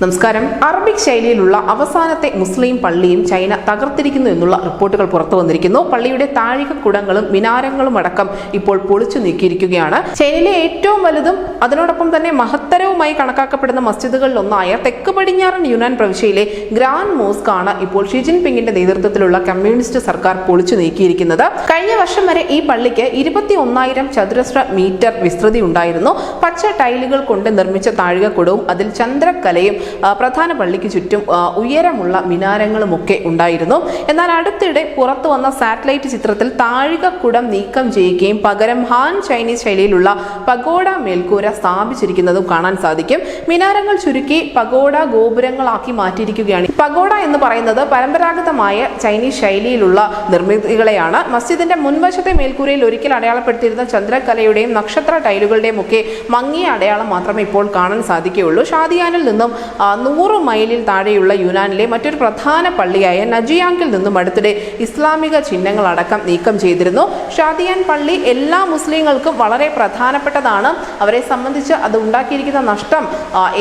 നമസ്കാരം. അറബിക് ശൈലിയിലുള്ള അവസാനത്തെ മുസ്ലിം പള്ളിയും ചൈന തകർത്തിരിക്കുന്നു എന്നുള്ള റിപ്പോർട്ടുകൾ പുറത്തു വന്നിരിക്കുന്നു. പള്ളിയുടെ താഴികക്കുടങ്ങളും മിനാരങ്ങളും അടക്കം ഇപ്പോൾ പൊളിച്ചു നീക്കിയിരിക്കുകയാണ്. ചൈനയിലെ ഏറ്റവും വലുതും അതിനോടൊപ്പം തന്നെ മഹത്തരവുമായി കണക്കാക്കപ്പെടുന്ന മസ്ജിദുകളിൽ ഒന്നായ തെക്ക് പടിഞ്ഞാറൻ യുനാൻ പ്രവിശ്യയിലെ ഗ്രാൻഡ് മോസ്ക് ആണ് ഇപ്പോൾ ഷി ജിൻപിങ്ങിന്റെ നേതൃത്വത്തിലുള്ള കമ്മ്യൂണിസ്റ്റ് സർക്കാർ പൊളിച്ചു നീക്കിയിരിക്കുന്നത്. കഴിഞ്ഞ വർഷം വരെ ഈ പള്ളിക്ക് ഇരുപത്തി ഒന്നായിരം ചതുരശ്ര മീറ്റർ വിസ്തൃതി ഉണ്ടായിരുന്നു പച്ച ടൈലുകൾ കൊണ്ട് നിർമ്മിച്ച താഴികക്കുടവും അതിൽ ചന്ദ്രക്കലയും പ്രധാന പള്ളിക്ക് ചുറ്റും ഉയരമുള്ള മിനാരങ്ങളുമൊക്കെ ഉണ്ടായിരുന്നു. എന്നാൽ അടുത്തിടെ പുറത്തു വന്ന സാറ്റലൈറ്റ് ചിത്രത്തിൽ താഴികക്കുടം നീക്കം ചെയ്യുകയും പകരം ഹാൻ ചൈനീസ് ശൈലിയിലുള്ള പഗോഡ മേൽക്കൂര സ്ഥാപിച്ചിരിക്കുന്നതും കാണാൻ സാധിക്കും. മിനാരങ്ങൾ ചുരുക്കി പഗോഡ ഗോപുരങ്ങളാക്കി മാറ്റിയിരിക്കുകയാണ്. പഗോഡ എന്ന് പറയുന്നത് പരമ്പരാഗതമായ ചൈനീസ് ശൈലിയിലുള്ള നിർമ്മിതികളെയാണ്. മസ്ജിദിന്റെ മുൻവശത്തെ മേൽക്കൂരയിൽ ഒരിക്കൽ അടയാളപ്പെടുത്തിയിരുന്ന ചന്ദ്രകലയുടെയും നക്ഷത്ര ടൈലുകളുടെയും ഒക്കെ മങ്ങിയ അടയാളം മാത്രമേ ഇപ്പോൾ കാണാൻ സാധിക്കുകയുള്ളൂ. ഷാദിയാനിൽ നിന്നും നൂറ് മൈലിൽ താഴെയുള്ള യുനാനിലെ മറ്റൊരു പ്രധാന പള്ളിയായ നജിയാങ്കിൽ നിന്നും അടുത്തിടെ ഇസ്ലാമിക ചിഹ്നങ്ങളടക്കം നീക്കം ചെയ്തിരുന്നു. ഷാദിയാൻ പള്ളി എല്ലാ മുസ്ലിങ്ങൾക്കും വളരെ പ്രധാനപ്പെട്ടതാണ്. അവരെ സംബന്ധിച്ച് അത് ഉണ്ടാക്കിയിരിക്കുന്ന നഷ്ടം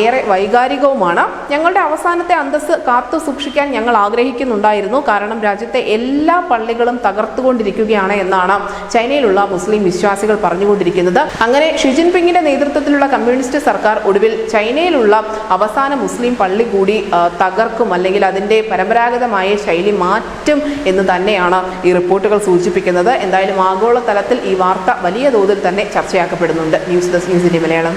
ഏറെ വൈകാരികവുമാണ്. ഞങ്ങളുടെ അവസാനത്തെ അന്തസ് കാത്തു സൂക്ഷിക്കാൻ ഞങ്ങൾ ആഗ്രഹിക്കുന്നുണ്ടായിരുന്നു. കാരണം രാജ്യത്തെ എല്ലാ പള്ളികളും തകർത്തുകൊണ്ടിരിക്കുകയാണ് എന്നാണ് ചൈനയിലുള്ള മുസ്ലിം വിശ്വാസികൾ പറഞ്ഞുകൊണ്ടിരിക്കുന്നത്. അങ്ങനെ ഷിജിൻപിങ്ങിന്റെ നേതൃത്വത്തിലുള്ള കമ്മ്യൂണിസ്റ്റ് സർക്കാർ ഒടുവിൽ ചൈനയിലുള്ള അവസാന മുസ്ലിം പള്ളി കൂടി തകർക്കും അല്ലെങ്കിൽ അതിന്റെ പരമ്പരാഗതമായ ശൈലി മാറ്റും എന്ന് തന്നെയാണ് ഈ റിപ്പോർട്ടുകൾ സൂചിപ്പിക്കുന്നത്. എന്തായാലും ആഗോളതലത്തിൽ ഈ വാർത്ത വലിയ തോതിൽ തന്നെ ചർച്ചയാക്കപ്പെടുന്നുണ്ട്. ന്യൂസ് ഡെസ്ക് ന്യൂസിന്റെ മലയാളം.